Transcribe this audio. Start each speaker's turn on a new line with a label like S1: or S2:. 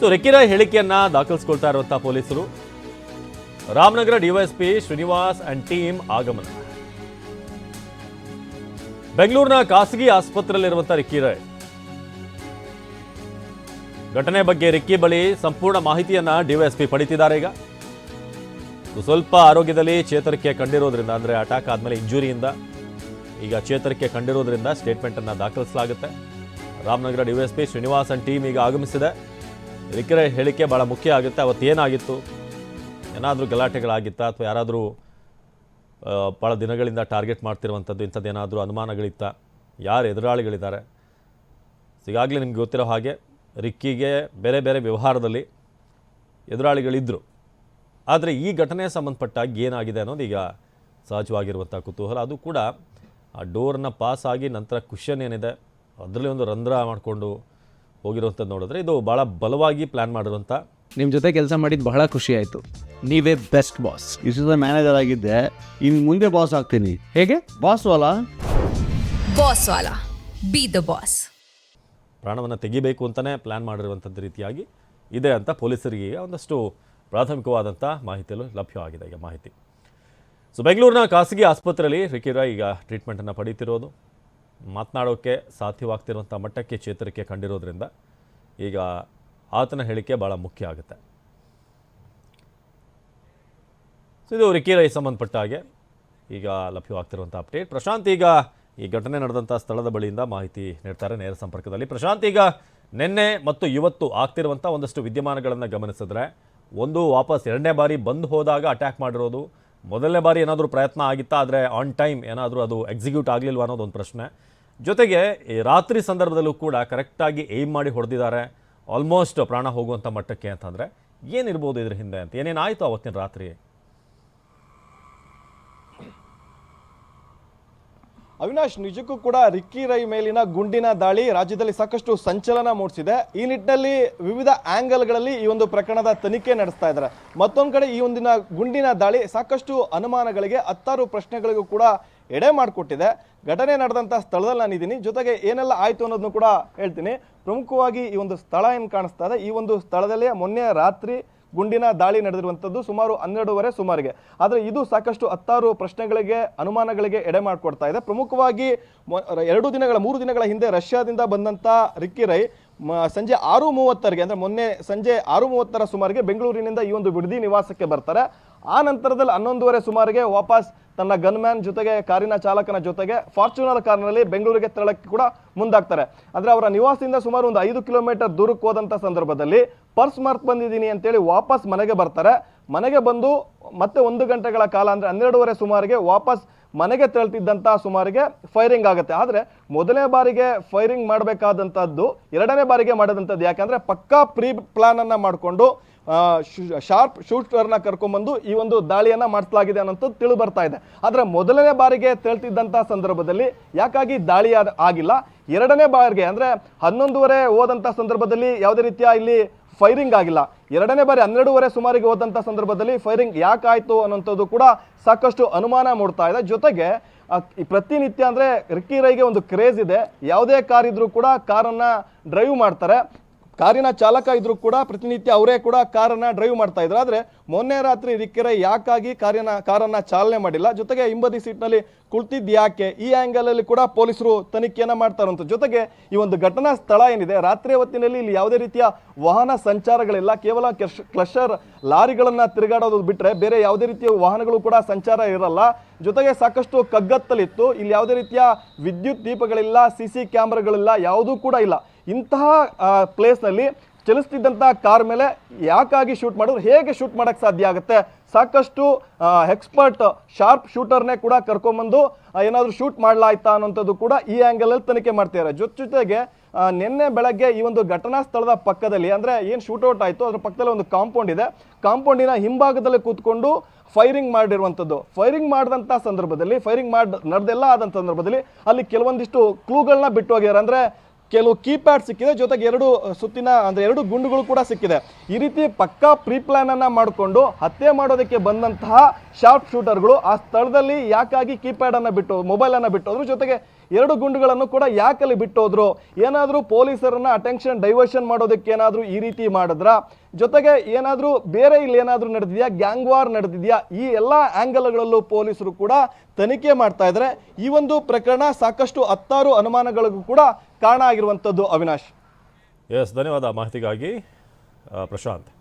S1: So ರೆಕ್ಕಿರಾಯ್ ಹೇಳಿಕೆಯನ್ನ ದಾಖಲಿಸಿಕೊಳ್ತಾ ಇರುವಂತಹ ಪೊಲೀಸರು. Ramanagara DYSP Srinivas and team ಆಗಮನ. ಬೆಂಗಳೂರಿನ ಖಾಸಗಿ ಆಸ್ಪತ್ರೆಯಲ್ಲಿರುವಂತಹ ರಿಕ್ಕಿರಾಯ್ ಘಟನೆ ಬಗ್ಗೆ ರಿಕ್ಕಿ ಬಳಿ ಸಂಪೂರ್ಣ ಮಾಹಿತಿಯನ್ನ ಡಿವೈಎಸ್ಪಿ ಪಡಿತಿದ್ದಾರೆ ಈಗ. ಸ್ವಲ್ಪ ಆರೋಗ್ಯದಲ್ಲಿ ಚೇತರಿಕೆ ಕಂಡಿರೋದ್ರಿಂದ, ಅಂದ್ರೆ ಅಟ್ಯಾಕ್ ಆದ್ಮೇಲೆ ಇಂಜುರಿಯಿಂದ ಈಗ ಚೇತರಿಕೆ ಕಂಡಿರೋದ್ರಿಂದ ಸ್ಟೇಟ್ಮೆಂಟ್ ಅನ್ನ ದಾಖಲಿಸಲಾಗುತ್ತೆ. Ramanagara DYSP Srinivas and team ಈಗ ಆಗಮಿಸಿದೆ. ರಿಕ್ಕಿರ ಹೇಳಿಕೆ ಭಾಳ ಮುಖ್ಯ ಆಗುತ್ತೆ. ಅವತ್ತು ಏನಾಗಿತ್ತು? ಏನಾದರೂ ಗಲಾಟೆಗಳಾಗಿತ್ತಾ? ಅಥವಾ ಯಾರಾದರೂ ಭಾಳ ದಿನಗಳಿಂದ ಟಾರ್ಗೆಟ್ ಮಾಡ್ತಿರುವಂಥದ್ದು ಇಂಥದ್ದು ಏನಾದರೂ ಅನುಮಾನಗಳಿತ್ತ? ಯಾರು ಎದುರಾಳಿಗಳಿದ್ದಾರೆ? ಈಗಾಗಲೇ ನಿಮ್ಗೆ ಗೊತ್ತಿರೋ ಹಾಗೆ ರಿಕ್ಕಿಗೆ ಬೇರೆ ಬೇರೆ ವ್ಯವಹಾರದಲ್ಲಿ ಎದುರಾಳಿಗಳಿದ್ದರು ಆದರೆ ಈ ಘಟನೆ ಸಂಬಂಧಪಟ್ಟಾಗ ಏನಾಗಿದೆ ಅನ್ನೋದು ಈಗ ಸಹಜವಾಗಿರುವಂಥ ಕುತೂಹಲ. ಅದು ಕೂಡ ಆ ಡೋರ್ನ ಪಾಸ್ ಆಗಿ ನಂತರ ಕುಷನ್ ಏನಿದೆ? ಅದರಲ್ಲಿ ಒಂದು ರಂಧ್ರ ಮಾಡಿಕೊಂಡು ಹೋಗಿರುವಂಥದ್ದು ನೋಡಿದ್ರೆ ಇದು ಭಾಳ ಬಲವಾಗಿ ಪ್ಲ್ಯಾನ್ ಮಾಡಿರುವಂಥ
S2: ನಿಮ್ಮ ಜೊತೆ ಕೆಲಸ ಮಾಡಿದ್ದು ಬಹಳ ಖುಷಿ ಆಯಿತು. ನೀವೇ ಬೆಸ್ಟ್ ಬಾಸ್
S3: ಇಷ್ಟು ಮ್ಯಾನೇಜರ್ ಆಗಿದ್ದೆ. ಇನ್ನು ಮುಂದೆ ಬಾಸ್ ಆಗ್ತೀನಿ.
S2: ಹೇಗೆ?
S3: ಬಾಸ್ ಅಲ್ಲ
S4: ಬಾಸ್ ವಾಲಾ. ಬಿ ದ ಬಾಸ್
S1: ಪ್ರಾಣವನ್ನು ತೆಗಿಬೇಕು ಅಂತಲೇ ಪ್ಲ್ಯಾನ್ ಮಾಡಿರುವಂಥದ್ದು ರೀತಿಯಾಗಿ ಇದೆ ಅಂತ ಪೊಲೀಸರಿಗೆ ಒಂದಷ್ಟು ಪ್ರಾಥಮಿಕವಾದಂಥ ಮಾಹಿತಿಯಲ್ಲೂ ಲಭ್ಯವಾಗಿದೆ ಈಗ ಮಾಹಿತಿ. ಸೊ ಬೆಂಗಳೂರಿನ ಖಾಸಗಿ ಆಸ್ಪತ್ರೆಯಲ್ಲಿ ರಿಕಿರಾ ಈಗ ಟ್ರೀಟ್ಮೆಂಟನ್ನು ಪಡೀತಿರೋದು. ಮಾತನಾಡೋಕ್ಕೆ ಸಾಧ್ಯವಾಗ್ತಿರುವಂಥ ಮಟ್ಟಕ್ಕೆ ಚೇತರಿಕೆ ಕಂಡಿರೋದ್ರಿಂದ ಈಗ ಆತನ ಹೇಳಿಕೆ ಭಾಳ ಮುಖ್ಯ ಆಗುತ್ತೆ. ಸೊ ಇದು ರಿಕೀರೈ ಸಂಬಂಧಪಟ್ಟ ಹಾಗೆ ಈಗ ಲಭ್ಯವಾಗ್ತಿರುವಂಥ ಅಪ್ಡೇಟ್. ಪ್ರಶಾಂತ್ ಈಗ ಈ ಘಟನೆ ನಡೆದಂಥ ಸ್ಥಳದ ಬಳಿಯಿಂದ ಮಾಹಿತಿ ನೀಡ್ತಾರೆ ನೇರ ಸಂಪರ್ಕದಲ್ಲಿ. ಪ್ರಶಾಂತ್ ಈಗ ನಿನ್ನೆ ಮತ್ತು ಇವತ್ತು ಆಗ್ತಿರುವಂಥ ಒಂದಷ್ಟು ವಿದ್ಯಮಾನಗಳನ್ನು ಗಮನಿಸಿದ್ರೆ ಒಂದು ವಾಪಸ್ ಎರಡನೇ ಬಾರಿ ಬಂದು ಹೋದಾಗ ಅಟ್ಯಾಕ್ ಮಾಡಿರೋದು. ಮೊದಲನೇ ಬಾರಿ ಏನಾದರೂ ಪ್ರಯತ್ನ ಆಗಿತ್ತಾ ಆದರೆ ಆನ್ ಟೈಮ್ ಏನಾದರೂ ಅದು ಎಕ್ಸಿಕ್ಯೂಟ್ ಆಗಲಿಲ್ವ ಅನ್ನೋದೊಂದು ಪ್ರಶ್ನೆ. ಜೊತೆಗೆ ಈ ರಾತ್ರಿ ಸಂದರ್ಭದಲ್ಲೂ ಕೂಡ ಕರೆಕ್ಟಾಗಿ ಏಮ್ ಮಾಡಿ ಹೊಡೆದಿದ್ದಾರೆ. ಆಲ್ಮೋಸ್ಟ್ ಪ್ರಾಣ ಹೋಗುವಂಥ ಮಟ್ಟಕ್ಕೆ ಅಂತಂದರೆ ಏನಿರ್ಬೋದು ಇದ್ರ ಹಿಂದೆ ಅಂತ. ಏನೇನಾಯಿತು ಅವತ್ತಿನ ರಾತ್ರಿ?
S5: ಅವಿನಾಶ್, ನಿಜಕ್ಕೂ ಕೂಡ ರಿಕ್ಕಿ ರೈ ಮೇಲಿನ ಗುಂಡಿನ ದಾಳಿ ರಾಜ್ಯದಲ್ಲಿ ಸಾಕಷ್ಟು ಸಂಚಲನ ಮೂಡಿಸಿದೆ. ಈ ನಿಟ್ಟಿನಲ್ಲಿ ವಿವಿಧ ಆಂಗಲ್ಗಳಲ್ಲಿ ಈ ಒಂದು ಪ್ರಕರಣದ ತನಿಖೆ ನಡೆಸ್ತಾ ಇದ್ದಾರೆ. ಮತ್ತೊಂದು ಕಡೆ ಈ ಒಂದಿನ ಗುಂಡಿನ ದಾಳಿ ಸಾಕಷ್ಟು ಅನುಮಾನಗಳಿಗೆ, ಹತ್ತಾರು ಪ್ರಶ್ನೆಗಳಿಗೂ ಕೂಡ ಎಡೆ ಮಾಡಿಕೊಟ್ಟಿದೆ. ಘಟನೆ ನಡೆದಂಥ ಸ್ಥಳದಲ್ಲಿ ನಾನಿದ್ದೀನಿ ಜೊತೆಗೆ ಏನೆಲ್ಲ ಆಯಿತು ಅನ್ನೋದನ್ನು ಕೂಡ ಹೇಳ್ತೀನಿ. ಪ್ರಮುಖವಾಗಿ ಈ ಒಂದು ಸ್ಥಳ ಏನು ಕಾಣಿಸ್ತಾ ಇದೆ? ಈ ಒಂದು ಸ್ಥಳದಲ್ಲಿ ಮೊನ್ನೆ ರಾತ್ರಿ ಗುಂಡಿನ ದಾಳಿ ನಡೆದಿರುವಂಥದ್ದು ಸುಮಾರು ಹನ್ನೆರಡೂವರೆ ಸುಮಾರಿಗೆ. ಆದರೆ ಇದು ಸಾಕಷ್ಟು ಹತ್ತಾರು ಪ್ರಶ್ನೆಗಳಿಗೆ, ಅನುಮಾನಗಳಿಗೆ ಎಡೆ ಮಾಡಿಕೊಡ್ತಾ ಇದೆ. ಪ್ರಮುಖವಾಗಿ ಎರಡು ದಿನಗಳ, ಮೂರು ದಿನಗಳ ಹಿಂದೆ ರಷ್ಯಾದಿಂದ ಬಂದಂಥ ರಿಕ್ಕಿ ರೈ ಸಂಜೆ ಆರು ಮೂವತ್ತರಿಗೆ, ಅಂದರೆ ಮೊನ್ನೆ ಸಂಜೆ ಆರು ಮೂವತ್ತರ ಸುಮಾರಿಗೆ ಬೆಂಗಳೂರಿನಿಂದ ಈ ಒಂದು ಬಿಡದಿ ನಿವಾಸಕ್ಕೆ ಬರ್ತಾರೆ. ಆ ನಂತರದಲ್ಲಿ ಹನ್ನೊಂದುವರೆ ಸುಮಾರಿಗೆ ವಾಪಸ್ ತನ್ನ ಗನ್ಮ್ಯಾನ್ ಜೊತೆಗೆ ಕಾರಿನ ಚಾಲಕನ ಜೊತೆಗೆ ಫಾರ್ಚುನರ್ ಕಾರ್ನಲ್ಲಿ ಬೆಂಗಳೂರಿಗೆ ತೆರಳಕ್ಕೆ ಕೂಡ ಮುಂದಾಗ್ತಾರೆ. ಆದರೆ ಅವರ ನಿವಾಸದಿಂದ ಸುಮಾರು ಒಂದು ಐದು ಕಿಲೋಮೀಟರ್ ದೂರಕ್ಕೆ ಹೋದಂಥ ಸಂದರ್ಭದಲ್ಲಿ ಪರ್ಸ್ ಮರ್ತ್ ಬಂದಿದ್ದೀನಿ ಅಂತೇಳಿ ವಾಪಸ್ ಮನೆಗೆ ಬರ್ತಾರೆ. ಮನೆಗೆ ಬಂದು ಮತ್ತೆ ಒಂದು ಗಂಟೆಗಳ ಕಾಲ ಅಂದರೆ ಹನ್ನೆರಡುವರೆ ಸುಮಾರಿಗೆ ವಾಪಸ್ ಮನೆಗೆ ತೆರಳ್ತಿದ್ದಂಥ ಸುಮಾರಿಗೆ ಫೈರಿಂಗ್ ಆಗುತ್ತೆ. ಆದರೆ ಮೊದಲನೇ ಬಾರಿಗೆ ಫೈರಿಂಗ್ ಮಾಡಬೇಕಾದಂಥದ್ದು ಎರಡನೇ ಬಾರಿಗೆ ಮಾಡಿದಂಥದ್ದು ಯಾಕಂದರೆ ಪಕ್ಕಾ ಪ್ರೀ ಪ್ಲಾನನ್ನು ಮಾಡಿಕೊಂಡು ಶಾರ್ಪ್ ಶೂಟರ್ನ ಕರ್ಕೊಂಡ್ಬಂದು ಈ ಒಂದು ದಾಳಿಯನ್ನ ಮಾಡಿಸಲಾಗಿದೆ ಅನ್ನೋಂಥದ್ದು ತಿಳಿದು ಬರ್ತಾ ಇದೆ. ಆದರೆ ಮೊದಲನೇ ಬಾರಿಗೆ ತೆರಳ್ತಿದ್ದಂಥ ಸಂದರ್ಭದಲ್ಲಿ ಯಾಕಾಗಿ ದಾಳಿ ಆಗಿಲ್ಲ? ಎರಡನೇ ಬಾರಿಗೆ ಅಂದ್ರೆ ಹನ್ನೊಂದುವರೆ ಹೋದಂಥ ಸಂದರ್ಭದಲ್ಲಿ ಯಾವುದೇ ರೀತಿಯ ಇಲ್ಲಿ ಫೈರಿಂಗ್ ಆಗಿಲ್ಲ. ಎರಡನೇ ಬಾರಿ ಹನ್ನೆರಡೂವರೆ ಸುಮಾರಿಗೆ ಹೋದಂಥ ಸಂದರ್ಭದಲ್ಲಿ ಫೈರಿಂಗ್ ಯಾಕಾಯಿತು ಅನ್ನೋಂಥದ್ದು ಕೂಡ ಸಾಕಷ್ಟು ಅನುಮಾನ ಮೂಡ್ತಾ ಇದೆ. ಜೊತೆಗೆ ಪ್ರತಿನಿತ್ಯ ಅಂದರೆ ರಿಕ್ಕಿ ರೈಗೆ ಒಂದು ಕ್ರೇಜ್ ಇದೆ. ಯಾವುದೇ ಕಾರ್ ಇದ್ರೂ ಕೂಡ ಕಾರನ್ನು ಡ್ರೈವ್ ಮಾಡ್ತಾರೆ. ಕಾರಿನ ಚಾಲಕ ಇದ್ರು ಕೂಡ ಪ್ರತಿನಿತ್ಯ ಅವರೇ ಕೂಡ ಕಾರನ್ನ ಡ್ರೈವ್ ಮಾಡ್ತಾ ಇದ್ರು. ಆದ್ರೆ ಮೊನ್ನೆ ರಾತ್ರಿ ರಿಕ್ಕಿರೈ ಯಾಕಾಗಿ ಕಾರಿನ, ಕಾರನ್ನ ಚಾಲನೆ ಮಾಡಿಲ್ಲ? ಜೊತೆಗೆ ಹಿಂಬದಿ ಸೀಟ್ನಲ್ಲಿ ಕುಳಿತಿದ್ ಯಾಕೆ? ಈ ಆಂಗಲ್ ಅಲ್ಲಿ ಕೂಡ ಪೊಲೀಸರು ತನಿಖೆಯನ್ನ ಮಾಡ್ತಾರಂತ ಜೊತೆಗೆ ಈ ಒಂದು ಘಟನಾ ಸ್ಥಳ ಏನಿದೆ ರಾತ್ರಿ ಹೊತ್ತಿನಲ್ಲಿ ಇಲ್ಲಿ ಯಾವುದೇ ರೀತಿಯ ವಾಹನ ಸಂಚಾರಗಳಿಲ್ಲ. ಕೇವಲ ಕ್ಲಸ್ಟರ್ ಲಾರಿಗಳನ್ನ ತಿರುಗಾಡೋದು ಬಿಟ್ರೆ ಬೇರೆ ಯಾವುದೇ ರೀತಿಯ ವಾಹನಗಳು ಕೂಡ ಸಂಚಾರ ಇರಲ್ಲ. ಜೊತೆಗೆ ಸಾಕಷ್ಟು ಕಗ್ಗತ್ತಲಿತ್ತು. ಇಲ್ಲಿ ಯಾವುದೇ ರೀತಿಯ ವಿದ್ಯುತ್ ದೀಪಗಳಿಲ್ಲ, ಸಿ ಸಿ ಕ್ಯಾಮ್ರಾಗಳಿಲ್ಲ, ಯಾವುದೂ ಕೂಡ ಇಲ್ಲ. ಇಂತಹ ಪ್ಲೇಸ್ನಲ್ಲಿ ಚಲಿಸ್ತಿದ್ದಂಥ ಕಾರ್ ಮೇಲೆ ಯಾಕಾಗಿ ಶೂಟ್ ಮಾಡಿದ್ರು, ಹೇಗೆ ಶೂಟ್ ಮಾಡೋಕ್ಕೆ ಸಾಧ್ಯ ಆಗುತ್ತೆ? ಸಾಕಷ್ಟು ಎಕ್ಸ್ಪರ್ಟ್ ಶಾರ್ಪ್ ಶೂಟರ್ನೇ ಕೂಡ ಕರ್ಕೊಂಬಂದು ಏನಾದರೂ ಶೂಟ್ ಮಾಡಲಾಯ್ತಾ ಅನ್ನೋಂಥದ್ದು ಕೂಡ ಈ ಆ್ಯಂಗಲಲ್ಲಿ ತನಿಖೆ ಮಾಡ್ತಿದ್ದಾರೆ. ಜೊತೆ ಜೊತೆಗೆ ನಿನ್ನೆ ಬೆಳಗ್ಗೆ ಈ ಒಂದು ಘಟನಾ ಸ್ಥಳದ ಪಕ್ಕದಲ್ಲಿ, ಅಂದರೆ ಏನು ಶೂಟೌಟ್ ಆಯಿತು, ಅದರ ಪಕ್ಕದಲ್ಲಿ ಒಂದು ಕಾಂಪೌಂಡ್ ಇದೆ. ಕಾಂಪೌಂಡಿನ ಹಿಂಭಾಗದಲ್ಲಿ ಕೂತ್ಕೊಂಡು ಫೈರಿಂಗ್ ಮಾಡಿರುವಂಥದ್ದು. ಫೈರಿಂಗ್ ಮಾಡಿದಂಥ ಸಂದರ್ಭದಲ್ಲಿ ಫೈರಿಂಗ್ ಮಾಡಿ, ನಡೆದೆಲ್ಲ ಆದಂಥ ಸಂದರ್ಭದಲ್ಲಿ ಅಲ್ಲಿ ಕೆಲವೊಂದಿಷ್ಟು ಕ್ಲೂಗಳನ್ನ ಬಿಟ್ಟು ಹೋಗ್ಯಾರ ಅಂದರೆ ಕೆಲವು ಕೀಪ್ಯಾಡ್ ಸಿಕ್ಕಿದೆ, ಜೊತೆಗೆ ಎರಡು ಸುತ್ತಿನ, ಅಂದ್ರೆ ಎರಡು ಗುಂಡುಗಳು ಕೂಡ ಸಿಕ್ಕಿದೆ. ಈ ರೀತಿ ಪಕ್ಕಾ ಪ್ರೀ ಪ್ಲಾನ್ ಅನ್ನ ಮಾಡಿಕೊಂಡು ಹತ್ಯೆ ಮಾಡೋದಕ್ಕೆ ಬಂದಂತಹ ಶಾರ್ಪ್ ಶೂಟರ್ಗಳು ಆ ಸ್ಥಳದಲ್ಲಿ ಯಾಕಾಗಿ ಕೀಪ್ಯಾಡ್ ಅನ್ನ ಬಿಟ್ಟು, ಮೊಬೈಲ್ ಅನ್ನ ಬಿಟ್ಟು ಅದ್ರ ಜೊತೆಗೆ ಎರಡು ಗುಂಡುಗಳನ್ನು ಕೂಡ ಯಾಕಲ್ಲಿ ಬಿಟ್ಟೋದ್ರು? ಏನಾದರೂ ಪೊಲೀಸರನ್ನ ಅಟೆನ್ಷನ್ ಡೈವರ್ಷನ್ ಮಾಡೋದಕ್ಕೆ ಏನಾದರೂ ಈ ರೀತಿ ಮಾಡಿದ್ರ? ಜೊತೆಗೆ ಏನಾದರೂ ಬೇರೆ ಇಲ್ಲಿ ಏನಾದರೂ ನಡೆದಿದೆಯಾ? Gang war ನಡೆದಿದೆಯಾ? ಈ ಎಲ್ಲ ಆ್ಯಂಗಲ್ಗಳಲ್ಲೂ ಪೊಲೀಸರು ಕೂಡ ತನಿಖೆ ಮಾಡ್ತಾ ಇದ್ದಾರೆ ಈ ಒಂದು ಪ್ರಕರಣ ಸಾಕಷ್ಟು ಹತ್ತಾರು ಅನುಮಾನಗಳಿಗೂ ಕೂಡ ಕಾರಣ ಆಗಿರುವಂಥದ್ದು ಅವಿನಾಶ್.
S1: ಎಸ್ ಧನ್ಯವಾದ ಮಾಹಿತಿಗಾಗಿ ಪ್ರಶಾಂತ್.